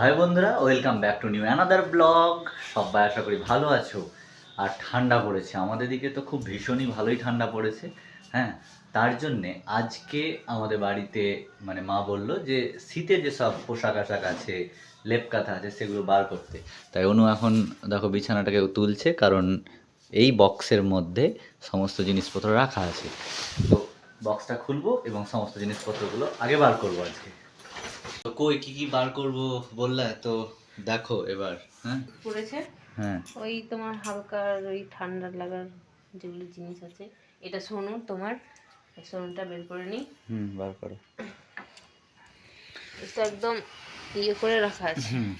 High বন্ধুরা welcome back to new another blog সবাই আশা করি ভালো আছো। আর ঠান্ডা পড়েছে। আমাদের দিকে তো খুব ভীষণই ভালোই ঠান্ডা পড়েছে। হ্যাঁ তার জন্যে আজকে আমাদের বাড়িতে মানে মা বলল যে শীতের যেসব পোশাক আশাক আছে, লেপ কাঁথা আছে, সেগুলো বার করতে। তাই অনু এখন দেখো বিছানাটাকে তুলছে, কারণ এই বক্সের মধ্যে সমস্ত জিনিসপত্র রাখা আছে। তো বক্সটা খুলবো এবং সমস্ত জিনিসপত্রগুলো আগে বার করব আজকে। কই কি কি বার করব বললে? তো দেখো এবার হ্যাঁ? পড়েছে? হ্যাঁ। ওই তোমার হালকা ওই ঠান্ডা লাগার যেগুলো জিনিস আছে এটা শোনো তোমার। এই বের করে নিই। হুম বার করো। এটা একদম ইয়ে করে রাখা আছে। হুম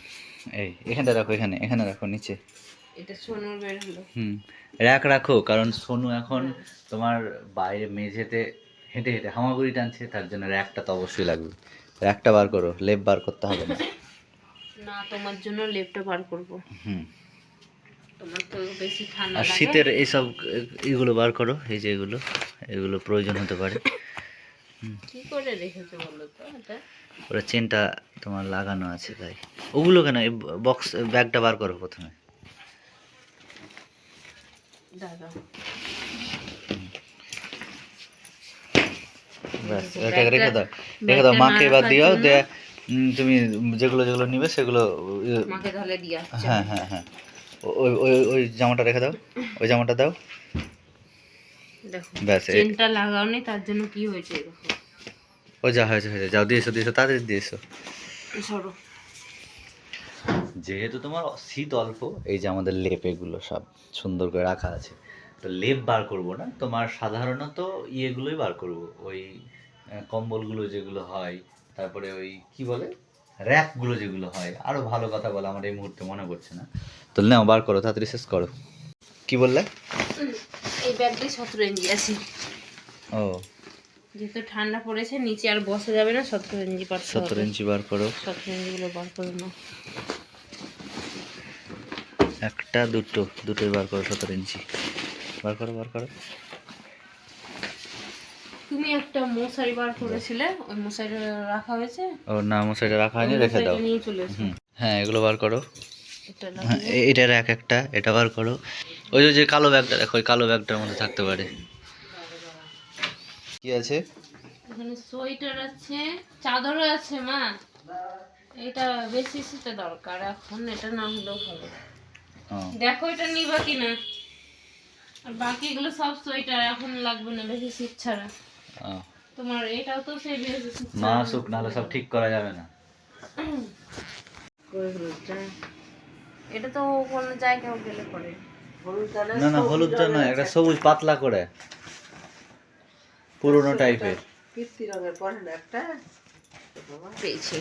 এই এখানটা রাখো এখানে এখানে রাখো নিচে। এটা সোনুর বের হলো। হুম র্যাক রাখো কারণ সোনু এখন তোমার বাইরে মেঝেতে হেঁটে হেঁটে হামাগুড়ি টানছে তার জন্য র্যাকটা তো অবশ্যই লাগবে। র্যাকটা বার করো লেপ বার করতে হবে না। না তোমার জন্য লেপটা বার করব। হুম। তোমার তো বেশি ঠান্ডা আর শীতের এইসব এগুলো বার করো এই যে এগুলো এগুলো প্রয়োজন হতে পারে। কি করে রেখেছো বলো তো এটা? ওরা চেনটা তোমার লাগানো আছে তাই। ওগুলো কেন? বক্স ব্যাগটা বার করো প্রথমে। দাদা ব্যাস রেখে দাও রেখে দাও মাকে এবার দিও দে তুমি যেগুলো যেগুলো নিবে সেগুলো মাকে তাহলে দিয়া হ্যাঁ হ্যাঁ হ্যাঁ। ওই ওই ওই জামাটা রেখে দাও ওই জামাটা দাও। দেখো ব্যাস চেনটা লাগাওনি তার জন্য কি হয়েছে দেখো ও যা হয়েছে হয়েছে যাও দিয়েছ দিয়েছ তাড়াতাড়ি দিয়েছ সরো। যেহেতু তোমার শীত অল্প এই যে আমাদের লেপ এগুলো সব সুন্দর করে রাখা আছে তো লেপ বার করব না তোমার সাধারণত ইয়েগুলোই বার করব। ওই কম্বলগুলো যেগুলো হয় তারপরে ওই কি বলে? র্যাকগুলো যেগুলো হয় আরও ভালো কথা বলে আমার এই মুহূর্তে মনে পড়ছে না। তো নাও বার করো তাড়াতাড়ি শেষ করো। কি বললে? এই ব্যাগটি সতেরো ইঞ্চি আছে ও। যেহেতু ঠান্ডা পড়েছে নিচে আর বসা যাবে না সতেরো ইঞ্চি পারতে সতেরো ইঞ্চি বার করো। সতেরো ইঞ্চিগুলো বার করো নাও একটা দুটো দুটোই বার করো সতেরো ইঞ্চি বার করো বার করো। তুমি একটা মশারি বার করেছিলে ওই মশারিটা রাখা হয়েছে? ও না মশাইটা রাখা হয়নি রেখে দাও। মশারিটা হ্যাঁ এগুলো বার করো। এটা হ্যাঁ এটার এক একটা এটা বার করো। ওই যে- কালো ব্যাগটা দেখো ওই কালো ব্যাগটার মধ্যে থাকতে পারে। কি আছে? এখানে সোয়েটার আছে চাদরও আছে মা। এটা বেশি শীতে দরকার এখন এটা না হলেও হবে। দেখো এটা নিবা কিনা। আর বাকিগুলো সব সোয়েটার এখন লাগবে না বেশি শীত ছাড়া। তোমার এটাও তো সেই বেশি শীত মা আসুক নাহলে সব ঠিক করা যাবে না। এটা তো কোনো জায়গায় গেলে পরে। না না হলুদটা নয় একটা সবুজ পাতলা করে। পুরোনো টাইপের পেয়েছি।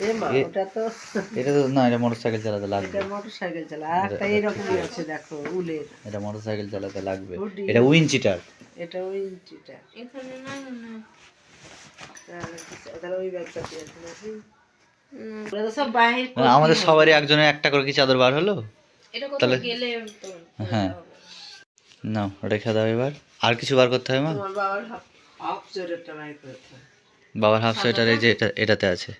এটা তো না এটা সাইকেল চালাতে লাগবে। মোটরসাইকেল চালা। একটা এইরকমই আছে দেখো উলের। এটা মোটর সাইকেল চালাতে লাগবে। এটা উইনচিটার এটা ওই এখানে নাই মনে তাহলে ওই ব্যাগটা আছে তো আমাদের সবারই একজনের একটা করে কি চাদর বার হলো? তাহলে- গেলে তো হ্যাঁ। নাও রেখে দাও এবার। আর কিছু বার করতে হবে মা? তোমার বাবার হাফ সোয়েটার এই যে এটা এটাতে আছে।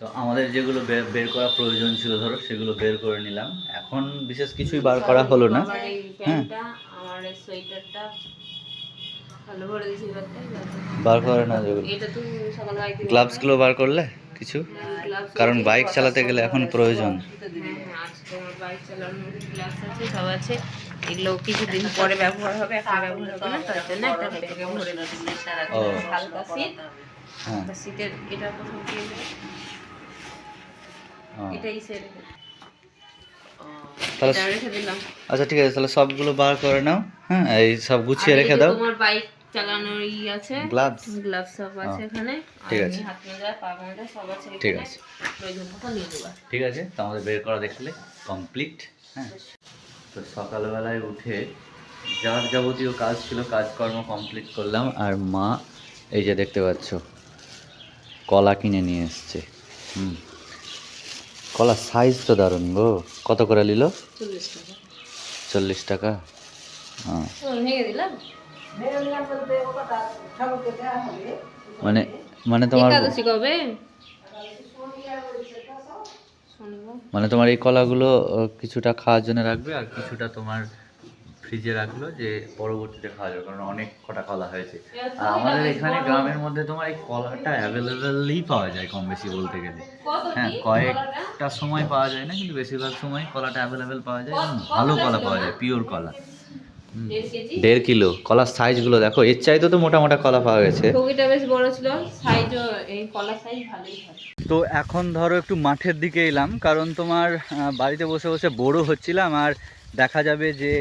তো আমাদের যেগুলো বের করা প্রয়োজন ছিল ধরো সেগুলো বের করে নিলাম। এখন বিশেষ কিছুই বার করা হলো না। ব্যাগটা বার করে না যেগুলো। এটা তো সকাল গায়ে গ্লাভসগুলো বার করলে কিছু? কারণ বাইক চালাতে গেলে এখন প্রয়োজন। আজকে আমার বাইক চালানোর ক্লাস আছে সব আছে। এগুলো কিছুদিন পরে ব্যবহার হবে এখন ব্যবহার হবে না তার জন্য একটা ব্যাগে ভরে ও। হালকা শীত। হ্যাঁ। তা এটা প্রথম দিয়ে দেবে এটাই সেরে তাহলে রেখে দিলাম। আচ্ছা ঠিক আছে তাহলে সবগুলো বার করে নাও হ্যাঁ এই সব গুছিয়ে রেখে দাও। তোমার বাইক চালানোর ই আছে গ্লাভস গ্লাভস সব আছে এখানে। ঠিক আছে। হাত মোজা পা মোজা সব আছে ঠিক আছে। প্রয়োজন মতো নিয়ে নেবা। ঠিক আছে তো আমাদের বের করা দেখলে কমপ্লিট হ্যাঁ। তো সকালবেলায় উঠে যার যাবতীয় কাজ ছিল কাজকর্ম কমপ্লিট করলাম আর মা এই যে দেখতে পাচ্ছ কলা কিনে নিয়ে এসছে। হুম। কলার সাইজ তো দারুণ গো। কত করে নিল? চল্লিশ টাকা। হ্যাঁ। মানে মানে তোমার মানে তোমার এই কলাগুলো কিছুটা খাওয়ার জন্য রাখবে আর কিছুটা তোমার ফ্রিজে রাখল যে পরবর্তীতে খাওয়া যাবে কারণ অনেক কটা কলা হয়েছে। আর আমাদের এখানে গ্রামের মধ্যে তোমার এই কলাটা অ্যাভেলেবেলই পাওয়া যায় কম বেশি বলতে গেলে। হ্যাঁ কয়েকটা সময় পাওয়া যায় না কিন্তু বেশিরভাগ সময় কলাটা অ্যাভেলেবেল পাওয়া যায় এবং ভালো কলা পাওয়া যায় পিওর কলা। হুম। দেড় কিলো কলার সাইজগুলো দেখো এর চাইতে তো মোটা মোটা কলা পাওয়া গেছে। বেশ বড় ছিল সাইজও এই কলা সাইজ ভালোই তো এখন ধরো একটু মাঠের দিকে এলাম কারণ তোমার বাড়িতে বসে বসে বোরও হচ্ছিলাম আর দেখা যাবে যে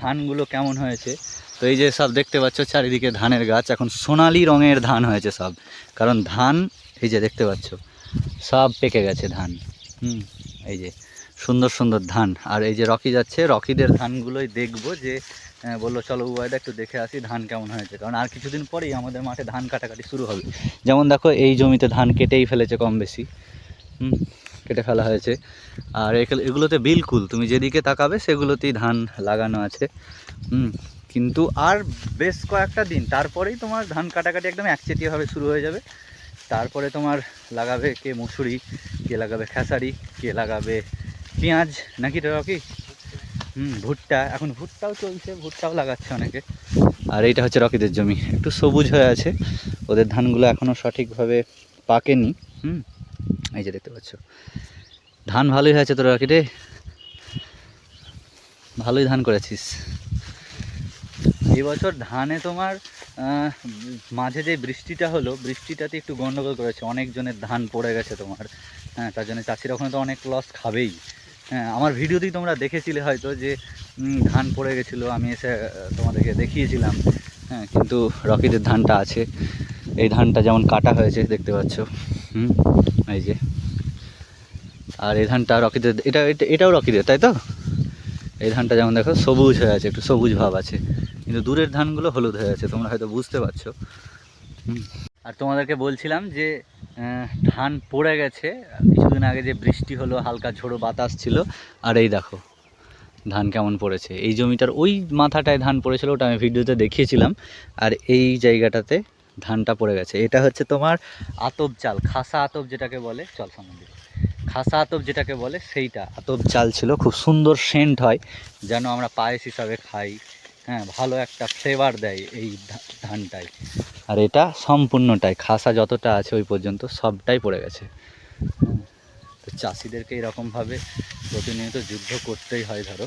ধানগুলো কেমন হয়েছে। তো এই যে সব দেখতে পাচ্ছ, চারিদিকে ধানের গাছ, এখন সোনালি রঙের ধান হয়েছে সব। কারণ ধান, এই যে দেখতে পাচ্ছ, সব পেকে গেছে ধান। হুম, এই যে সুন্দর সুন্দর ধান। আর এই যে রকি যাচ্ছে, রকিদের ধানগুলোই দেখব যে বলল, চলো উবায়দা একটু দেখে আসি ধান কেমন হয়েছে। কারণ আর কিছুদিন পরেই আমাদের মাঠে ধান কাটাকাটি শুরু হবে। যেমন দেখো, এই জমিতে ধান কেটেই ফেলেছে কম বেশি। কেটে ফেলা হয়েছে। আর এগুলো- এগুলোতে বিলকুল, তুমি যেদিকে তাকাবে সেগুলোতেই ধান লাগানো আছে। হুম, কিন্তু আর বেশ কয়েকটা দিন, তারপরেই তোমার ধান কাটাকাটি একদম একচেটিয়াভাবে শুরু হয়ে যাবে। তারপরে তোমার লাগাবে কে মুসুরি, কে লাগাবে খেসারি, কে লাগাবে পেঁয়াজ, নাকি রকি হুম, ভুট্টা, এখন ভুট্টাও চলছে, ভুট্টাও লাগাচ্ছে অনেকে। আর এইটা হচ্ছে রকিদের জমি, একটু সবুজ হয়ে আছে। ওদের ধানগুলো এখনও সঠিকভাবে পাকেনি। হুম এই যে দেখতে পাচ্ছ। ধান ভালোই হয়েছে তোর রে। ভালোই ধান করেছিস। এবছর ধানে তোমার মাঝে যে বৃষ্টিটা হলো, বৃষ্টিটাতে একটু গন্ডগোল করেছে। অনেকজনের ধান পড়ে গেছে তোমার। হ্যাঁ তার জন্য চাষিরা ওখানে তো অনেক লস খাবেই। হ্যাঁ আমার ভিডিওতেই তোমরা দেখেছিলে হয়তো যে ধান পড়ে গেছিল, আমি এসে তোমাদেরকে দেখিয়েছিলাম। হ্যাঁ কিন্তু রকিদের ধানটা আছে। এই ধানটা যেমন কাটা হয়েছে, দেখতে পাচ্ছ। হুম। এই যে। আর এই ধানটা রকিদের এটা এটা- এটাও রকিদের তাই তো? এই ধানটা যেমন দেখো সবুজ হয়ে আছে একটু সবুজ ভাব আছে। কিন্তু দূরের ধানগুলো হলুদ হয়ে আছে তোমরা হয়তো বুঝতে পারছ। আর তোমাদেরকে বলছিলাম যে ধান পড়ে গেছে। কিছুদিন আগে যে বৃষ্টি হলো হালকা ঝোড়ো বাতাস ছিল আর এই দেখো ধান কেমন পড়েছে। এই জমিটার ওই মাথাটায় ধান পড়েছিল ওটা আমি ভিডিওতে দেখিয়েছিলাম। আর এই জায়গাটাতে ধানটা পড়ে গেছে। এটা হচ্ছে তোমার আতপ চাল খাসা আতপ যেটাকে বলে, চল দিকে। খাসা আতপ যেটাকে বলে, সেইটা। আতপ চাল ছিল, খুব সুন্দর সেন্ট হয়, যেন আমরা পায়েস হিসাবে খাই। হ্যাঁ ভালো একটা ফ্লেভার দেয় এই ধানটাই। আর এটা সম্পূর্ণটাই, খাসা যতটা আছে ওই পর্যন্ত সবটাই পড়ে গেছে। তো চাষিদেরকে এরকমভাবে প্রতিনিয়ত যুদ্ধ করতেই হয় ধরো।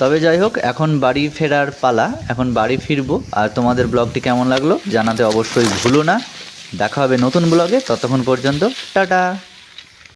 তবে যাই হোক এখন বাড়ি ফেরার পালা, এখন বাড়ি ফিরবো। আর তোমাদের ব্লগটি কেমন লাগল জানাতে অবশ্যই ভুলো না। দেখা হবে নতুন ব্লগে, ততক্ষণ পর্যন্ত, টাটা।